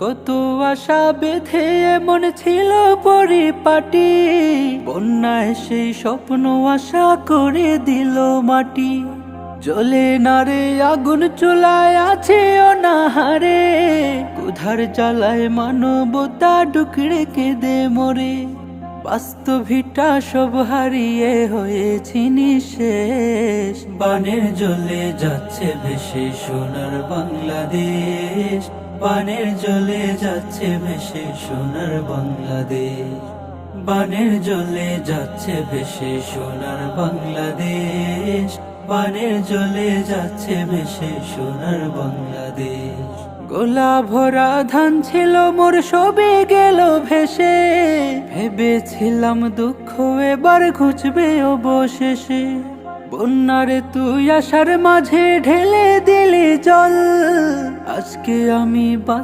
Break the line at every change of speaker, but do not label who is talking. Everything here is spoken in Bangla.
কত আশা বেঁধে এমন ছিল পরিপাটি। বন্যায় সেই স্বপ্ন আশা করে দিল মাটি। জলে না রে আগুন চুলায় আছে অনাহারে। কুধার জ্বালায় মানবতা ডুকরে কেঁদে মরে। বাস্তবিটা সব হারিয়ে হয়েছি নিশেষ। বানের জ্বলে যাচ্ছে ভেসে সোনার বাংলাদেশ। বানের জ্বলে যাচ্ছে ভেসে সোনার বাংলাদেশ। বানের জ্বলে যাচ্ছে ভেসে সোনার বাংলাদেশ। বানের জ্বলে যাচ্ছে ভেসে সোনার বাংলাদেশ। গোলা ভরা ধান ছিল, মোর সবে গেল ভেসে। ভেবেছিলাম দুঃখ এবার ঘুচবে অবশেষে। বন্যারে তুই আসার মাঝে ঢেলে দিলি জল। আজকে আমি বা